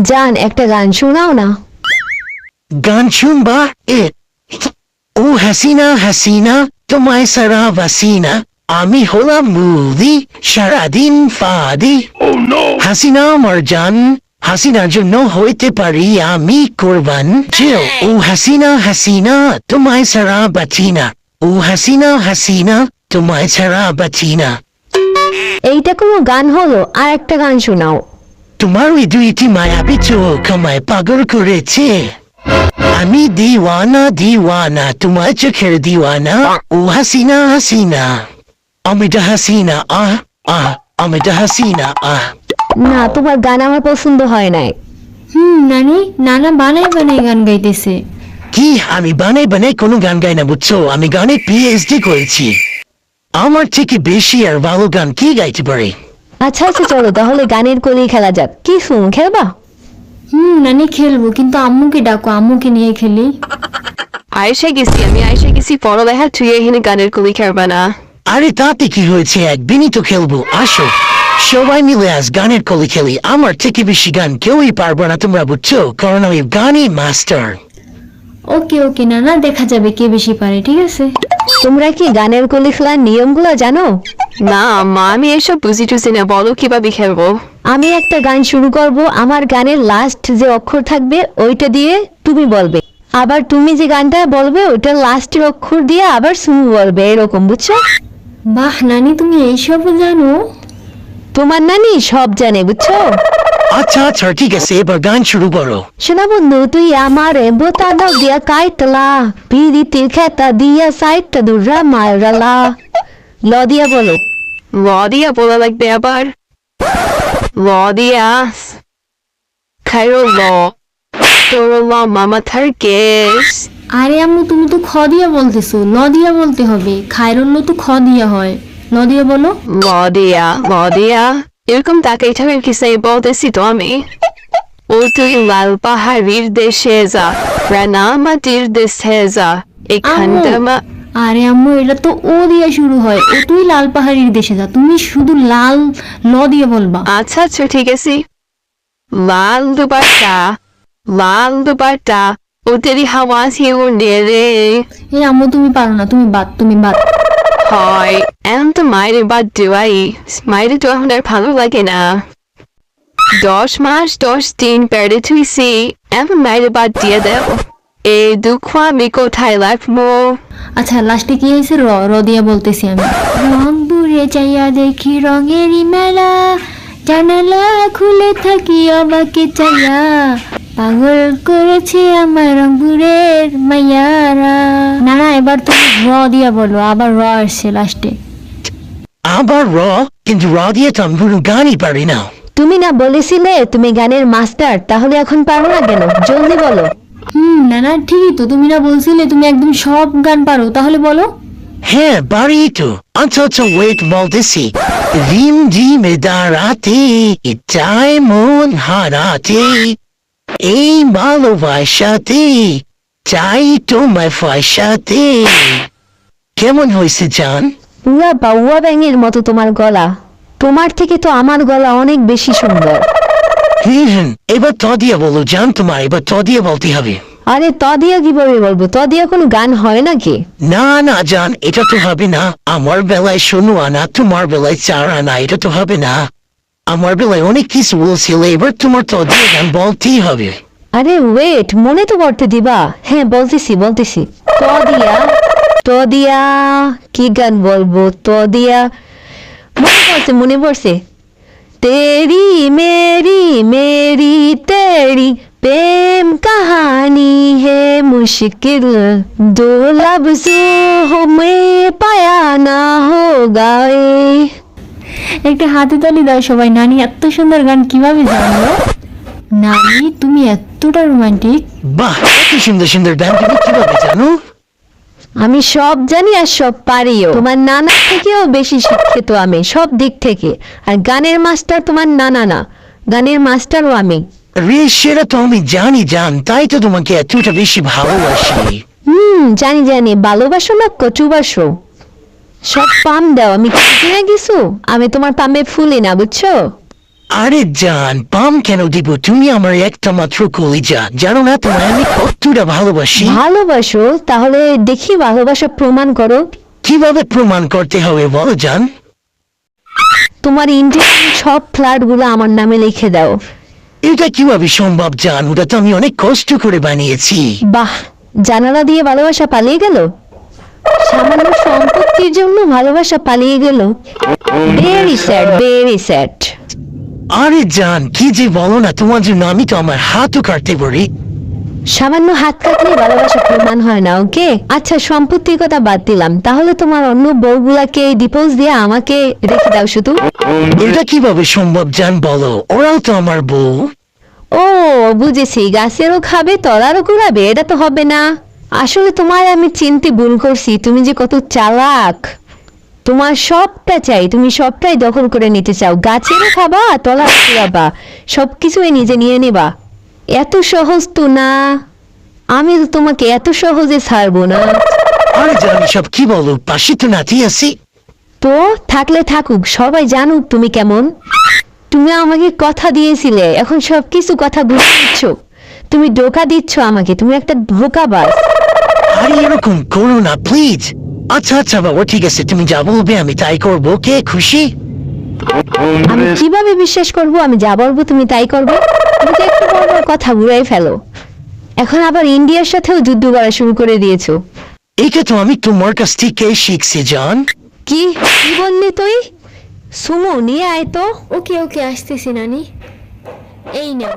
জান একটা গান শোনাও না। গান শুনবা? এ ও হাসিনা হাসিনা তোমায় সারা বাসিনা। আমি হলাম মুদি সারাদিন ফাদি হাসিনা আমার জান হাসিনার জন্য হইতে পারি আমি কোরবান। যেও ও হাসিনা হাসিনা তোমায় সারা বাচিনা ও হাসিনা হাসিনা তোমায় সারা বাচিনা এইটা কোনো গান হলো? আর একটা গান শোনাও। তোমার ওই দুইটি মায়াবী চোখ আমায় পাগল করেছে। আমি দিওয়ানা দিওয়ানা তোমার চোখের দিওয়ানা। ও হাসিনা হাসিনা। আমিটা হাসিনা আহ আহ আমিটা হাসিনা আহ। না তোমার গান আমার পছন্দ হয় নাই। হুম নানি নানা বানাই বানাই গান গাইতেছে। কি আমি বানাই বানাই কোনো গান গাই না বুঝছ? আমি গানে পিএইচডি করেছি। আমার থেকে বেশি আর ভালো গান কি গাইতে পারি? আচ্ছা আচ্ছা চলো তাহলে গানের কলি খেলা যাক। কি শুন খেলবা? হুম নানি খেলব কিন্তু আম্মুকে ডাকো আম্মুকে নিয়ে খেলি। আয়েশা গেছি আমি আয়েশা গেছি পড়ালেখা তুই এখানে গানের কলি খেলবা না। আরে তাতে কি হয়েছে একদিনই তো খেলব আসো। সবাই মিলে আজ গানের কলি খেলি আমার থেকে বেশি গান কেউই পারব না তোমরা বুঝছ? কারণ আমি গানই মাস্টার ওকে ওকে নানা দেখা যাবে কে বেশি পারে ঠিক আছে? তোমরা কি গানের কলি খেলার নিয়মগুলো জানো? না মা আমি এসব বুঝি টুঝি না বলো কীভাবে খেলব? আমি একটা গান শুরু করব আমার গানের লাস্ট যে অক্ষর থাকবে ওইটা দিয়ে তুমি বলবে। আবার তুমি যে গানটা বলবে ওটা লাস্টের অক্ষর দিয়ে আবার সুমু বলবে এরকম বুঝছ? বাহ নানি তুমি এইসবও জানো? তোমার নানি সব জানে বুঝছ? আচ্ছা আচ্ছা ঠিক আছে এবার গান শুরু করো। শোনা বন্ধু তুই আমার বোতানো দিয়া কাইতলা পিড়িতির খেতা দিয়া সাইটটা দুর্রা মারলা। ল দিয়া বলো। ল দিয়া বলা লাগবে আবার। ল দিয়া খাইরো ল তোর ল মামা থার কেস। আরে আম্মু তুমি তো খ দিয়া বলতেছো। ল দিয়া বলতে হবে। খায়রল্য তো খ দিয়া হয়। ল দিয়া বলো। ল দিয়া ল দিয়া এরকম তাকাই থাকার কিসে বলতেছি তো আমি। ও তুই লাল পাহাড়ির দেশে যা রানামাটির দেশে যা। এখানটা মা আরে আম্মু এটা তো ও দিয়া শুরু হয়। ও তুই লাল পাহাড়ির দেশে যা তুমি শুধু লাল ল দিয়ে বলবা। আচ্ছা আচ্ছা ঠিক আছে। লাল দুপাট্টা লাল দুপাট্টা ও তেরি হাওয়া ছিল নেড়ে এই আম্মু তুমি পারো না তুমি বাদ তুমি বাদ। হয় এখন তো মায়ের বাদ দেওয়াই। মায়ের তো এখন আর ভালো লাগে না। দশ মাস দশ দিন পেড়ে থুইছি এখন মায়ের বাদ দিয়ে দেও। এই দুঃখ আমি কোথায় রাখব? আচ্ছা লাস্টে কি হয়েছে? র র দিয়া বলতেছি আমি। রংপুরে চাইয়া দেখি রঙেরই মেলা। জানালা খুলে থাকি আমাকে চাইয়া পাগল করেছে আমার রংপুরের মাইয়ারা। না না এবার তুমি র দিয়া বলো আবার র আসছে লাস্টে। আবার র? কিন্তু র দিয়ে তো আমি কোনো গানই পারি না। তুমি না বলেছিলে তুমি গানের মাস্টার তাহলে এখন পারো না কেন? জলদি বলো। হুম না না ঠিকই তো। তুমি না বলছিলে তুমি একদম সব গান পারো তাহলে বলো। হ্যাঁ পারি তো। আচ্ছা আচ্ছা ওয়েট বলতেছি। রিম ঝিমে দাঁড়াতে এটাই মন হারাতে এই ভালোবাসাতে চাই তোমায় কেমন হয়েছে জান? পুরা বাউয়া ব্যাঙের মতো তোমার গলা। তোমার থেকে তো আমার গলা অনেক বেশি সুন্দর। এবার ত দিয়ে বলো জান তোমার এবার ত দিয়ে বলতে হবে। আরে ত দিয়া কীভাবে বলব? ত দিয়া কোনো গান হয় নাকি? না না জান এটা তো হবে না। আমার বেলায় শোনো আনা তোমার বেলায় চার আনা এটা তো হবে না। আমার বেলায় অনেক কিছু বলছিল এবার তোমার তো দিয়ে গান বলতেই হবে। আরে ওয়েট মনে তো করতে দিবা। হ্যাঁ বলতেছি বলতেছি। ত দিয়া ত দিয়া কি গান বলব? ত দিয়া মনে পড়ছে মনে পড়ছে। তেরি মেরি মেরি তেরি প্রেম কাহানি হে মুশকিল দো লफ्ज হমে পায়া না হো গায়ে একটা হাতে তালি দাও সবাই নানি এত সুন্দর গান কীভাবে জানলো নানি তুমি এতটা রোমান্টিক বাহ এত সুন্দর সুন্দর গান তুমি কীভাবে জানো আমি সব জানি আর সব পারিও। তোমার নানা থেকেও বেশি শিক্ষিত আমি সব দিক থেকে। আর গানের মাস্টার তোমার নানা না। গানের মাস্টারও আমি। রে সেটা তো আমি জানি জান। তাই তো তোমাকে এতটা বেশি ভালোবাসি। হুম জানি জানি। ভালোবাসো না কচুবাসো। সব পাম দাও আমি কি কিনে গেছো? আমি তোমার পামে ফুলি না বুঝছ? আরে জান পাম কেন দিব? তুমি আমার একটা মাত্র কলিজা। জানো না তোমায় আমি কতটা ভালোবাসি। ভালোবাসো তাহলে দেখি ভালোবাসা প্রমাণ করো। কীভাবে প্রমাণ করতে হবে বলো জান? তোমার ইন্ডিয়ান সব ফ্ল্যাটগুলো আমার নামে লিখে দাও। এটা কীভাবে সম্ভব জান? ওটা তো আমি অনেক কষ্ট করে বানিয়েছি। বাহ জানালা দিয়ে ভালোবাসা পালিয়ে গেল? সামান্য সম্পত্তির জন্য ভালোবাসা পালিয়ে গেল। ভেরি স্যাড ভেরি স্যাড আরে জান কি যে বলো না তোমার জন্য আমি তো আমার হাতও কাটতে পারি। সামান্য হাত কাটলে ভালোবাসা প্রমাণ হয় না ওকে? আচ্ছা সম্পত্তির কথা বাদ দিলাম। তাহলে তোমার অন্য বউগুলাকে ডিপোজ দিয়ে আমাকে রেখে দাও শুধু। এটা কীভাবে সম্ভব জান বলো? ওরাও তো আমার বউ। ও বুঝেছি। গাছেরও খাবে তলারও কুড়াবে এটা তো হবে না। আসলে তোমার আমি চিনতে ভুল করছি তুমি যে কত চালাক। তোমার সবটা চাই তুমি সবটাই দখল করে নিতে চাও। গাছেরও খাবা তলা কুড়াবা সব কিছুই নিজে নিয়ে নেবা। এত সহজ তো না। আমি তো তোমাকে এত সহজে ছাড়বো না। আরে জান সব কি বলো পাশে তো নাতি আছি। তো থাকলে থাকুক সবাই জানুক তুমি কেমন। তুমি আমাকে কথা দিয়েছিলে এখন সব কিছু কথা বুঝে দিচ্ছ তুমি ধোকা দিচ্ছ আমাকে তুমি একটা ধোকাবাজ। আরে এরকম করো না প্লিজ আচ্ছা আচ্ছা বাবা ঠিক আছে তুমি যা বলবে আমি তাই করব। কে খুশি? আমি কীভাবে বিশ্বাস করব? আমি যা বলব তুমি তাই করবে? তুমি তো একটু বড় বড় কথা ঘুরাই ফেলো। এখন আবার ইন্ডিয়ার সাথেও যুদ্ধ করা শুরু করে দিয়েছ। এটা তো আমি তোমার কাছ থেকে শিখছি জান। কি? কি বললি তুই? সুমো নিয়ে আয় তো। ওকে ওকে আসতেছি নানি। এই নাও।